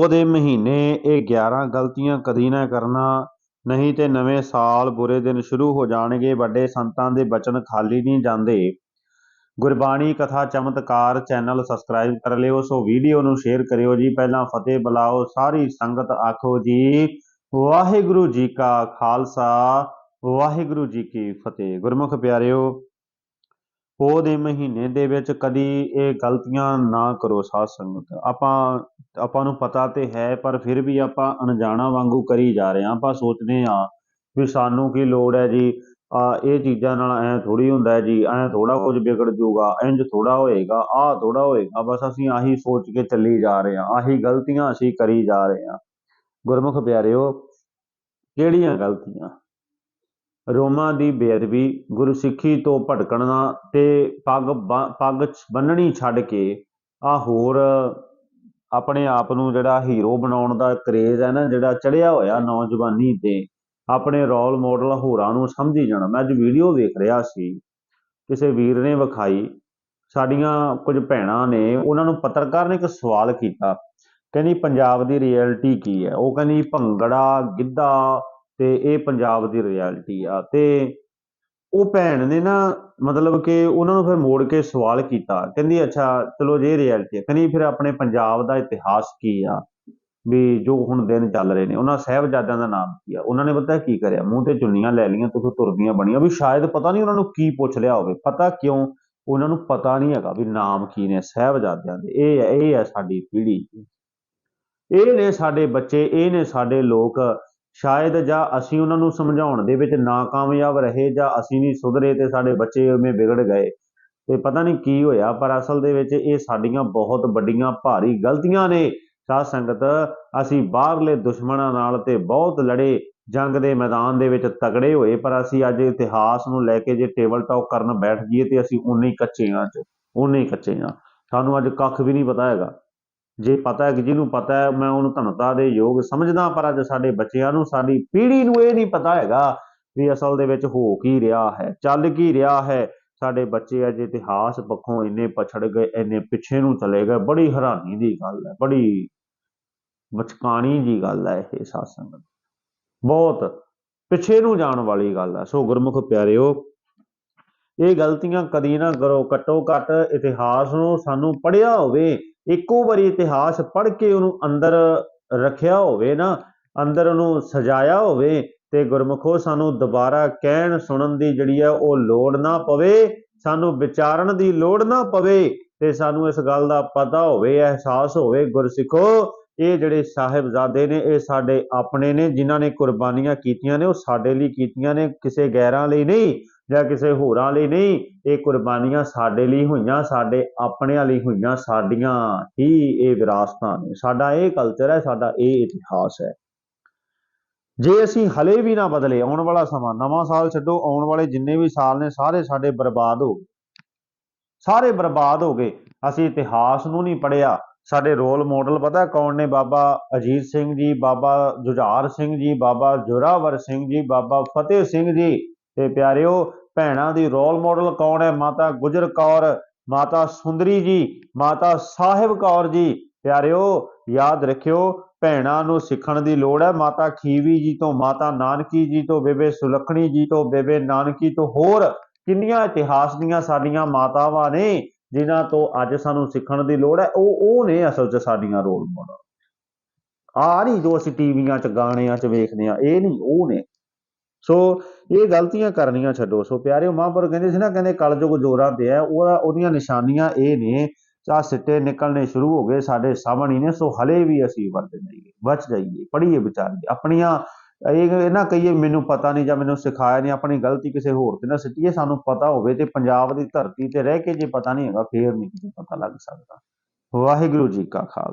ਪੋਹ ਦੇ ਮਹੀਨੇ ਇਹ 11 ਗਲਤੀਆਂ ਕਦੀ ਨਾ ਕਰਨਾ, ਨਹੀਂ ਤੇ ਨਵੇਂ ਸਾਲ ਬੁਰੇ ਦਿਨ ਸ਼ੁਰੂ ਹੋ ਜਾਣਗੇ, ਵੱਡੇ ਸੰਤਾਂ ਦੇ ਬਚਨ ਖਾਲੀ ਨਹੀਂ ਜਾਂਦੇ। ਗੁਰਬਾਣੀ ਕਥਾ ਚਮਤਕਾਰ ਚੈਨਲ ਸਬਸਕ੍ਰਾਈਬ ਕਰ ਲਿਓ, ਸੋ ਵੀਡੀਓ ਨੂੰ ਸ਼ੇਅਰ ਕਰਿਓ ਜੀ। ਪਹਿਲਾਂ ਫਤਿਹ ਬੁਲਾਓ, ਸਾਰੀ ਸੰਗਤ ਆਖੋ ਜੀ, ਵਾਹਿਗੁਰੂ ਜੀ ਕਾ ਖਾਲਸਾ, ਵਾਹਿਗੁਰੂ ਜੀ ਕੀ ਫਤਿਹ। ਗੁਰਮੁਖ ਪਿਆਰਿਓ ਪੋਹ ਦੇ ਮਹੀਨੇ ਦੇ ਵਿੱਚ ਕਦੀ ਇਹ ਗਲਤੀਆਂ ਨਾ ਕਰੋ ਸਾਧ ਸੰਗਤ। ਆਪਾਂ ਆਪਾਂ ਨੂੰ ਪਤਾ ਤੇ ਹੈ, ਪਰ ਫਿਰ ਵੀ ਆਪਾਂ ਅਣਜਾਣਾ ਵਾਂਗੂ ਕਰੀ ਜਾ ਰਹੇ ਹਾਂ। ਆਪਾਂ ਸੋਚਦੇ ਹਾਂ ਵੀ ਸਾਨੂੰ ਕੀ ਲੋੜ ਹੈ ਜੀ। ਆ, ਇਹ ਚੀਜ਼ਾਂ ਨਾਲ ਐ ਥੋੜੀ ਹੁੰਦਾ ਹੈ ਜੀ, ਐ ਥੋੜਾ ਕੁਝ ਵਿਗੜ ਜਾਊਗਾ ਇੰਜ ਥੋੜਾ ਹੋਏਗਾ, ਆਹ ਥੋੜਾ ਹੋਏਗਾ। ਬਸ ਅਸੀਂ ਆਹੀ ਸੋਚ ਕੇ ਚੱਲੀ ਜਾ ਰਹੇ ਹਾਂ, ਆਹੀ ਗਲਤੀਆਂ ਅਸੀਂ ਕਰੀ ਜਾ ਰਹੇ ਹਾਂ। ਗੁਰਮੁਖ ਪਿਆਰਿਓ, ਕਿਹੜੀਆਂ ਗਲਤੀਆਂ? ਰੋਮਾਂ ਦੀ ਬੇਅਦਬੀ ਗੁਰਸਿੱਖੀ ਤੋਂ ਭਟਕਣਾ ਤੇ ਪੱਗ ਬ- ਪੱਗ ਬੰਨਣੀ ਛੱਡ ਕੇ ਆ ਹੋਰ ਆਪਣੇ ਆਪ ਨੂੰ ਜਿਹੜਾ ਹੀਰੋ ਬਣਾਉਣ ਦਾ ਕਰੇਜ਼ ਹੈ ਨਾ, ਜਿਹੜਾ ਚੜਿਆ ਹੋਇਆ ਨੌਜਵਾਨੀ ਤੇ ਆਪਣੇ ਰੋਲ ਮਾਡਲ ਹੋਰਾਂ ਨੂੰ ਸਮਝੀ ਜਾਣਾ। ਮੈਂ ਅੱਜ ਵੀਡੀਓ ਵੇਖ ਰਿਹਾ ਸੀ, ਕਿਸੇ ਵੀਰ ਨੇ ਵਿਖਾਈ, ਸਾਡੀਆਂ ਕੁਝ ਭੈਣਾਂ ਨੇ, ਉਹਨਾਂ ਨੂੰ ਪੱਤਰਕਾਰ ਨੇ ਇੱਕ ਸਵਾਲ ਕੀਤਾ। ਕਹਿੰਦੀ, ਪੰਜਾਬ ਦੀ ਰਿਐਲਿਟੀ ਕੀ ਹੈ? ਉਹ ਕਹਿੰਦੀ, ਭੰਗੜਾ, ਗਿੱਧਾ ਤੇ ਇਹ ਪੰਜਾਬ ਦੀ ਰਿਐਲਿਟੀ ਆ ਤੇ ਉਹ ਭੈਣ ਨੇ ਨਾ ਮਤਲਬ ਕਿ ਉਹਨਾਂ ਨੂੰ ਫਿਰ ਮੋੜ ਕੇ ਸਵਾਲ ਕੀਤਾ, ਕਹਿੰਦੀ ਅੱਛਾ ਚਲੋ ਜੇ ਰਿਐਲਿਟੀ ਹੈ ਕਹਿੰਦੀ ਫਿਰ ਆਪਣੇ ਪੰਜਾਬ ਦਾ ਇਤਿਹਾਸ ਕੀ ਆ? ਵੀ ਜੋ ਹੁਣ ਦਿਨ ਚੱਲ ਰਹੇ ਨੇ, ਉਹਨਾਂ ਸਾਹਿਬਜ਼ਾਦਿਆਂ ਦਾ ਨਾਮ ਕੀ ਆ? ਉਹਨਾਂ ਨੇ ਪਤਾ ਕੀ ਕਰਿਆ? ਮੂੰਹ ਤੇ ਚੁੰਨੀਆਂ ਲੈ ਲਈਆਂ ਤੇ ਤੁਰਦੀਆਂ ਬਣੀਆਂ, ਵੀ ਸ਼ਾਇਦ ਪਤਾ ਨਹੀਂ ਉਹਨਾਂ ਨੂੰ ਕੀ ਪੁੱਛ ਲਿਆ ਹੋਵੇ, ਪਤਾ ਕਿਉਂ ਉਹਨਾਂ ਨੂੰ ਪਤਾ ਨਹੀਂ ਹੈਗਾ ਵੀ ਨਾਮ ਕੀ ਨੇ ਸਾਹਿਬਜ਼ਾਦਿਆਂ ਦੇ, ਇਹ ਹੈ ਇਹ ਹੈ ਸਾਡੀ ਪੀੜ੍ਹੀ। ਇਹ ਨੇ ਸਾਡੇ ਬੱਚੇ, ਇਹ ਨੇ ਸਾਡੇ ਲੋਕ ਸ਼ਾਇਦ ਜਾਂ ਅਸੀਂ ਉਹਨਾਂ ਨੂੰ ਸਮਝਾਉਣ ਦੇ ਵਿੱਚ ਨਾਕਾਮਯਾਬ ਰਹੇ ਜਾਂ ਅਸੀਂ ਨਹੀਂ ਸੁਧਰੇ ਤੇ ਸਾਡੇ ਬੱਚੇ ਉਵੇਂ ਵਿਗੜ ਗਏ। ਤੇ ਪਤਾ ਨਹੀਂ ਕੀ ਹੋਇਆ, ਪਰ ਅਸਲ ਦੇ ਵਿੱਚ ਇਹ ਸਾਡੀਆਂ ਬਹੁਤ ਵੱਡੀਆਂ ਭਾਰੀ ਗਲਤੀਆਂ ਨੇ। ਸਾਧ ਸੰਗਤ, ਅਸੀਂ ਬਾਹਰਲੇ ਦੁਸ਼ਮਣਾਂ ਨਾਲ ਤੇ ਬਹੁਤ ਲੜੇ, ਜੰਗ ਦੇ ਮੈਦਾਨ ਦੇ ਵਿੱਚ ਤਗੜੇ ਹੋਏ, ਪਰ ਅਸੀਂ ਅੱਜ ਇਤਿਹਾਸ ਨੂੰ ਲੈ ਕੇ ਜੇ ਟੇਬਲ ਟਾਕ ਕਰਨ ਬੈਠ ਜਾਈਏ ਤੇ ਅਸੀਂ ਉਨੇ ਹੀ ਕੱਚੇ ਹਾਂ ਚ ਉਨੇ ਹੀ ਕੱਚੇ ਹਾਂ ਸਾਨੂੰ ਅੱਜ ਕੱਖ ਵੀ ਨਹੀਂ ਪਤਾ ਹੈਗਾ। ਜੇ ਪਤਾ ਹੈ ਕਿ ਜਿਹਨੂੰ ਪਤਾ ਹੈ, ਮੈਂ ਉਹਨੂੰ ਧਨਤਾ ਦੇ ਯੋਗ ਸਮਝਦਾ, ਪਰ ਅੱਜ ਸਾਡੇ ਬੱਚਿਆਂ ਨੂੰ, ਸਾਡੀ ਪੀੜ੍ਹੀ ਨੂੰ ਇਹ ਨਹੀਂ ਪਤਾ ਹੈਗਾ ਵੀ ਅਸਲ ਦੇ ਵਿੱਚ ਹੋ ਕੀ ਰਿਹਾ ਹੈ, ਚੱਲ ਕੀ ਰਿਹਾ ਹੈ। ਸਾਡੇ ਬੱਚੇ ਅੱਜ ਇਤਿਹਾਸ ਪੱਖੋਂ ਇੰਨੇ ਪਛੜ ਗਏ, ਇੰਨੇ ਪਿੱਛੇ ਨੂੰ ਚਲੇ ਗਏ, ਬੜੀ ਹੈਰਾਨੀ ਦੀ ਗੱਲ ਹੈ, ਬੜੀ ਮਚਕਾਣੀ ਦੀ ਗੱਲ ਹੈ ਇਹ ਸਾਧ ਸੰਗਤ। ਬਹੁਤ ਪਿੱਛੇ ਨੂੰ ਜਾਣ ਵਾਲੀ ਗੱਲ ਹੈ। ਸੋ ਗੁਰਮੁਖ ਪਿਆਰਿਓ, ਇਹ ਗਲਤੀਆਂ ਕਦੀ ਨਾ ਕਰੋ, ਘੱਟੋ ਘੱਟ ਇਤਿਹਾਸ ਨੂੰ ਸਾਨੂੰ ਪੜ੍ਹਿਆ ਹੋਵੇ ਇੱਕੋ ਵਾਰੀ ਇਤਿਹਾਸ ਪੜ੍ਹ ਕੇ ਉਹਨੂੰ ਅੰਦਰ ਰੱਖਿਆ ਹੋਵੇ ਨਾ, ਅੰਦਰ ਉਹਨੂੰ ਸਜਾਇਆ ਹੋਵੇ ਤੇ ਗੁਰਮੁਖੋ ਸਾਨੂੰ ਦੁਬਾਰਾ ਕਹਿਣ ਸੁਣਨ ਦੀ ਜਿਹੜੀ ਹੈ ਉਹ ਲੋੜ ਨਾ ਪਵੇ, ਸਾਨੂੰ ਵਿਚਾਰਨ ਦੀ ਲੋੜ ਨਾ ਪਵੇ ਤੇ ਸਾਨੂੰ ਇਸ ਗੱਲ ਦਾ ਪਤਾ ਹੋਵੇ, ਅਹਿਸਾਸ ਹੋਵੇ, ਗੁਰਸਿੱਖੋ, ਇਹ ਜਿਹੜੇ ਸਾਹਿਬਜ਼ਾਦੇ ਨੇ, ਇਹ ਸਾਡੇ ਆਪਣੇ ਨੇ, ਜਿਨ੍ਹਾਂ ਨੇ ਕੁਰਬਾਨੀਆਂ ਕੀਤੀਆਂ ਨੇ, ਉਹ ਸਾਡੇ ਲਈ ਕੀਤੀਆਂ ਨੇ, ਕਿਸੇ ਗੈਰਾਂ ਲਈ ਨਹੀਂ ਜਾਂ ਕਿਸੇ ਹੋਰਾਂ ਲਈ ਨਹੀਂ, ਇਹ ਕੁਰਬਾਨੀਆਂ ਸਾਡੇ ਲਈ ਹੋਈਆਂ, ਸਾਡੇ ਆਪਣਿਆਂ ਲਈ ਹੋਈਆਂ, ਸਾਡੀਆਂ ਹੀ ਇਹ ਵਿਰਾਸਤਾਂ ਨੇ। ਸਾਡਾ ਇਹ ਕਲਚਰ ਹੈ, ਸਾਡਾ ਇਹ ਇਤਿਹਾਸ ਹੈ। ਜੇ ਅਸੀਂ ਹਲੇ ਵੀ ਨਾ ਬਦਲੇ, ਆਉਣ ਵਾਲਾ ਸਮਾਂ, ਨਵਾਂ ਸਾਲ ਛੱਡੋ, ਆਉਣ ਵਾਲੇ ਜਿੰਨੇ ਵੀ ਸਾਲ ਨੇ, ਸਾਰੇ ਸਾਡੇ ਬਰਬਾਦ ਹੋ ਗਏ। ਸਾਰੇ ਬਰਬਾਦ ਹੋ ਗਏ। ਅਸੀਂ ਇਤਿਹਾਸ ਨੂੰ ਨਹੀਂ ਪੜਿਆ ਸਾਡੇ ਰੋਲ ਮਾਡਲ ਪਤਾ ਕੌਣ ਨੇ? ਬਾਬਾ ਅਜੀਤ ਸਿੰਘ ਜੀ, ਬਾਬਾ ਜੁਝਾਰ ਸਿੰਘ ਜੀ, ਬਾਬਾ ਜੋਰਾਵਰ ਸਿੰਘ ਜੀ, ਬਾਬਾ ਫਤਿਹ ਸਿੰਘ ਜੀ। ਤੇ ਪਿਆਰਿਓ ਭੈਣਾਂ ਦੀ ਰੋਲ ਮਾਡਲ ਕੌਣ ਹੈ? ਮਾਤਾ ਗੁਜਰ ਕੌਰ, ਮਾਤਾ ਸੁੰਦਰੀ ਜੀ, ਮਾਤਾ ਸਾਹਿਬ ਕੌਰ ਜੀ। ਪਿਆਰਿਓ, ਯਾਦ ਰੱਖਿਓ, ਭੈਣਾਂ ਨੂੰ ਸਿੱਖਣ ਦੀ ਲੋੜ ਹੈ। ਮਾਤਾ ਖੀਵੀ ਜੀ ਤੋਂ, ਮਾਤਾ ਨਾਨਕੀ ਜੀ ਤੋਂ, ਬੇਬੇ ਸੁਲੱਖਣੀ ਜੀ ਤੋਂ, ਬੇਬੇ ਨਾਨਕੀ ਤੋਂ ਹੋਰ ਕਿੰਨੀਆਂ ਇਤਿਹਾਸ ਦੀਆਂ ਸਾਡੀਆਂ ਮਾਤਾਵਾਂ ਨੇ, ਜਿਨ੍ਹਾਂ ਤੋਂ ਅੱਜ ਸਾਨੂੰ ਸਿੱਖਣ ਦੀ ਲੋੜ ਹੈ। ਉਹ ਉਹ ਨੇ ਅਸਲ 'ਚ ਸਾਡੀਆਂ ਰੋਲ ਮਾਡਲ ਆ ਨਹੀਂ ਜੋ ਅਸੀਂ ਟੀਵੀਆਂ 'ਚ, ਗਾਣਿਆਂ 'ਚ ਵੇਖਦੇ ਆ ਇਹ ਨਹੀਂ ਉਹ ਨੇ। ਸੋ ਇਹ ਗਲਤੀਆਂ ਕਰਨੀਆਂ ਛੱਡੋ। ਸੋ ਪਿਆਰਿਓ ਮਹਾਂਪੁਰ ਕਹਿੰਦੇ ਸੀ ਨਾ, ਕਹਿੰਦੇ ਕਲਯੁਗ ਜੋਰਾਂ ਤੇ ਹੈ, ਉਹਦਾ, ਉਹਦੀਆਂ ਨਿਸ਼ਾਨੀਆਂ ਇਹ ਨੇ ਆ ਸਿੱਟੇ ਨਿਕਲਣੇ ਸ਼ੁਰੂ ਹੋ ਗਏ, ਸਾਡੇ ਸਾਹਮਣੇ ਨੇ, ਸੋ ਹਲੇ ਵੀ ਅਸੀਂ ਵਰਤ ਜਾਈਏ ਬਚ ਜਾਈਏ, ਪੜ੍ਹੀਏ ਵਿਚਾਰੀਏ, ਆਪਣੀਆਂ, ਇਹ ਇਹ ਨਾ ਕਹੀਏ ਮੈਨੂੰ ਪਤਾ ਨਹੀਂ ਜਾਂ ਮੈਨੂੰ ਸਿਖਾਇਆ ਨਹੀਂ, ਆਪਣੀ ਗਲਤੀ ਕਿਸੇ ਹੋਰ ਤੇ ਨਾ ਸਿੱਟੀਏ, ਸਾਨੂੰ ਪਤਾ ਹੋਵੇ ਤੇ ਪੰਜਾਬ ਦੀ ਧਰਤੀ ਤੇ ਰਹਿ ਕੇ ਜੇ ਪਤਾ ਨਹੀਂ ਹੈਗਾ, ਫੇਰ ਨਹੀਂ ਕਿਤੇ ਪਤਾ ਲੱਗ ਸਕਦਾ। ਵਾਹਿਗੁਰੂ ਜੀ ਕਾ ਖਾਲਸਾ।